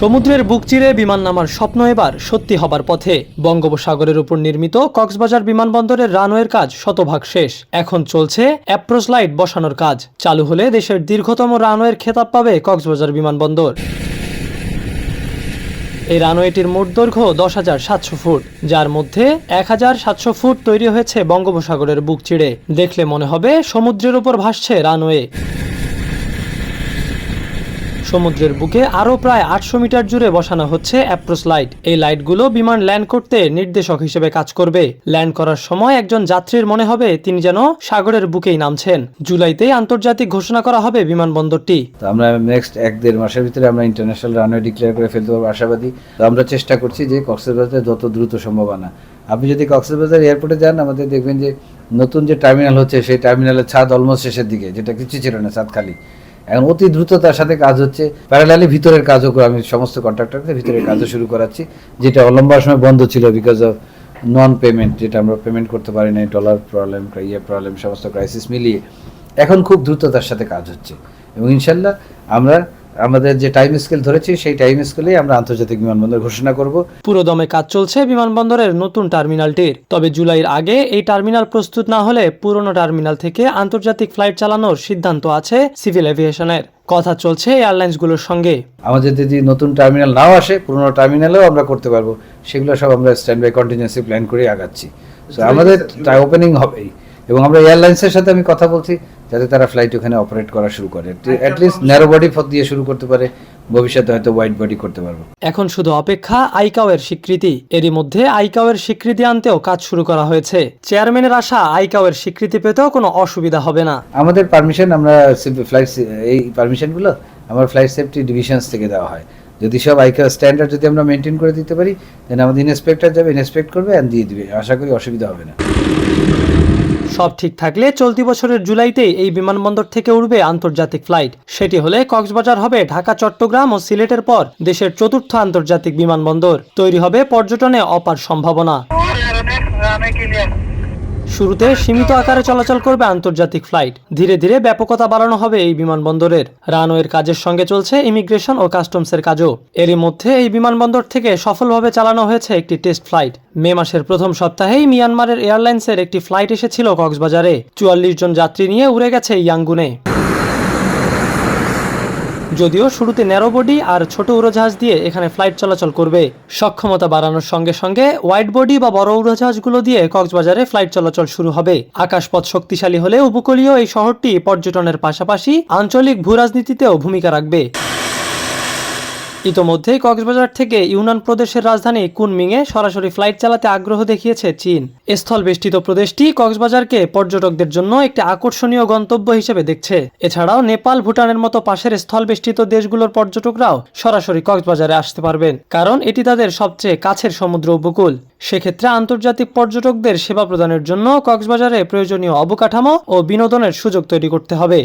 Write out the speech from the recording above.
সমুদ্রের বুক চিরে বিমান নামার স্বপ্ন এবার সত্যি হবার পথে। বঙ্গোপসাগরের উপর নির্মিত কক্সবাজার বিমানবন্দরের রানওয়ের কাজ শতভাগ শেষ। এখন চলছে অ্যাপ্রোচ লাইট বসানোর কাজ। চালু হলে দেশের দীর্ঘতম রানওয়ের খেতাব পাবে কক্সবাজার বিমানবন্দর। এই রানওয়েটির মোট দৈর্ঘ্য দশ হাজার সাতশো ফুট, যার মধ্যে এক হাজার সাতশো ফুট তৈরি হয়েছে বঙ্গোপসাগরের বুক চিড়ে দেখলে মনে হবে সমুদ্রের উপর ভাসছে রানওয়ে। সমুদ্রের বুকে আরও প্রায় আটশো মিটার জুড়ে বসানো হচ্ছে অ্যাপ্রোচ লাইট। এই লাইটগুলো বিমান ল্যান্ড করতে নির্দেশক হিসেবে কাজ করবে। ল্যান্ড করার সময় একজন যাত্রীর মনে হবে তিনি যেন সাগরের বুকেই নামছেন। জুলাইতেই আন্তর্জাতিক ঘোষণা করা হবে বিমানবন্দরটি। আমরা নেক্সট এক দেড় মাসের ভিতরে আমরা ইন্টারন্যাশনাল রানওয়ে ডিক্লেয়ার করে ফেলতে পারব আশাবাদী। আমরা চেষ্টা করছি যে কক্সবাজার যত দ্রুত সম্ভব আনা। আপনি যদি কক্সবাজার এয়ারপোর্টে যান, আমাদের দেখবেন যে নতুন যে টার্মিনাল হচ্ছে, সেই টার্মিনালের ছাদ অলমোস্ট শেষের দিকে, যেটা কিছু ছিল না, ছাদ খালি। এখন অতি দ্রুততার সাথে কাজ হচ্ছে। প্যারালালি ভিতরের কাজও আমি সমস্ত কন্ট্রাক্টরদের ভিতরের কাজও শুরু করাচ্ছি। যেটা অলম্বার সময় বন্ধ ছিল বিকজ অফ নন পেমেন্ট যেটা আমরা পেমেন্ট করতে পারি না ডলার প্রবলেম ইয়ে প্রবলেম সমস্ত ক্রাইসিস মিলিয়ে। এখন খুব দ্রুততার সাথে কাজ হচ্ছে। এবং ইনশাল্লাহ আমরা আমাদের যে টাইম স্কেল ধরেছি সেই টাইম স্কেলেই আমরা আন্তর্জাতিক বিমানবন্দর ঘোষণা করব। পুরোদমে কাজ চলছে বিমানবন্দরের নতুন টার্মিনালটির। তবে জুলাইয়ের আগে এই টার্মিনাল প্রস্তুত না হলে পুরনো টার্মিনাল থেকে আন্তর্জাতিক ফ্লাইট চালানোর সিদ্ধান্ত আছে সিভিল এভিয়েশনের। কথা চলছে এয়ারলাইন্সগুলোর সঙ্গে। আমাদের যদি নতুন টার্মিনাল নাও আসে পুরোনো টার্মিনালেও আমরা করতে পারব। সেগুলো সব আমরা স্ট্যান্ড বাই কন্টিনজেন্সি প্ল্যান করে আগাচ্ছি আমাদের ওপেনিং হবেই। এবং আমরা এয়ারলাইন্সের সাথে আমি কথা বলছি যাতে তারা ফ্লাইট ওখানে অপারেট করা শুরু করে। অ্যাটলিস্ট ন্যারো বডি দিয়ে শুরু করতে পারে ভবিষ্যতে হয়তো ওয়াইড বডি করতে পারব। এখন শুধু অপেক্ষা আইকাও এর স্বীকৃতি। এরই মধ্যে আইকাও এর স্বীকৃতি আনতেও কাজ শুরু করা হয়েছে। চেয়ারম্যানের আশা আইকাও এর স্বীকৃতি পেতেও কোনো অসুবিধা হবে না। আমাদের পারমিশন আমরা ফ্লাইট এই পারমিশনগুলো আমার ফ্লাইট সেফটি ডিভিশনস থেকে দেওয়া হয়। যদি সব আইকা স্ট্যান্ডার্ড যদি আমরা মেনটেন করে দিতে পারি দেন আমাদের ইন্সপেক্টর যাবে ইন্সপেক্ট করবে অ্যান্ড দিয়ে দিবে। আশা করি অসুবিধা হবে না। সব ঠিক থাকলে চলতি বছরের জুলাইতেই এই বিমানবন্দর থেকে উঠবে আন্তর্জাতিক ফ্লাইট। সেটি হলে কক্সবাজার হবে ঢাকা, চট্টগ্রাম ও সিলেটের পর দেশের চতুর্থ আন্তর্জাতিক বিমানবন্দর। তৈরি হবে পর্যটনে অপার সম্ভাবনা। শুরুতে সীমিত আকারে চলাচল করবে আন্তর্জাতিক ফ্লাইট। ধীরে ধীরে ব্যাপকতা বাড়ানো হবে এই বিমানবন্দরের। রানওয়ের কাজের সঙ্গে চলছে ইমিগ্রেশন ও কাস্টমসের কাজও। এরই মধ্যে এই বিমানবন্দর থেকে সফলভাবে চালানো হয়েছে একটি টেস্ট ফ্লাইট। মে মাসের প্রথম সপ্তাহেই মিয়ানমারের এয়ারলাইন্সের একটি ফ্লাইট এসেছিল কক্সবাজারে। চুয়াল্লিশ জন যাত্রী নিয়ে উড়ে গেছে ইয়াঙ্গুনে। যদিও শুরুতে ন্যারো বডি আর ছোট উড়োজাহাজ দিয়ে এখানে ফ্লাইট চলাচল করবে। সক্ষমতা বাড়ানোর সঙ্গে সঙ্গে হোয়াইট বডি বা বড় উড়োজাহাজগুলো দিয়ে কক্সবাজারে ফ্লাইট চলাচল শুরু হবে। আকাশপথ শক্তিশালী হলে উপকূলীয় এই শহরটি পর্যটনের পাশাপাশি আঞ্চলিক ভূরাজনীতিতেও ভূমিকা রাখবে। ইতোমধ্যেই কক্সবাজার থেকে ইউনান প্রদেশের রাজধানী কুনমিংয়ে সরাসরি ফ্লাইট চালাতে আগ্রহ দেখিয়েছে চীন। স্থল বেষ্টিত প্রদেশটি কক্সবাজারকে পর্যটকদের জন্য একটি আকর্ষণীয় গন্তব্য হিসেবে দেখছে। এছাড়াও নেপাল ভুটানের মতো পাশের স্থল বেষ্টিত দেশগুলোর পর্যটকরাও সরাসরি কক্সবাজারে আসতে পারবেন, কারণ এটি তাদের সবচেয়ে কাছের সমুদ্র উপকূল। সেক্ষেত্রে আন্তর্জাতিক পর্যটকদের সেবা প্রদানের জন্য কক্সবাজারে প্রয়োজনীয় অবকাঠামো ও বিনোদনের সুযোগ তৈরি করতে হবে।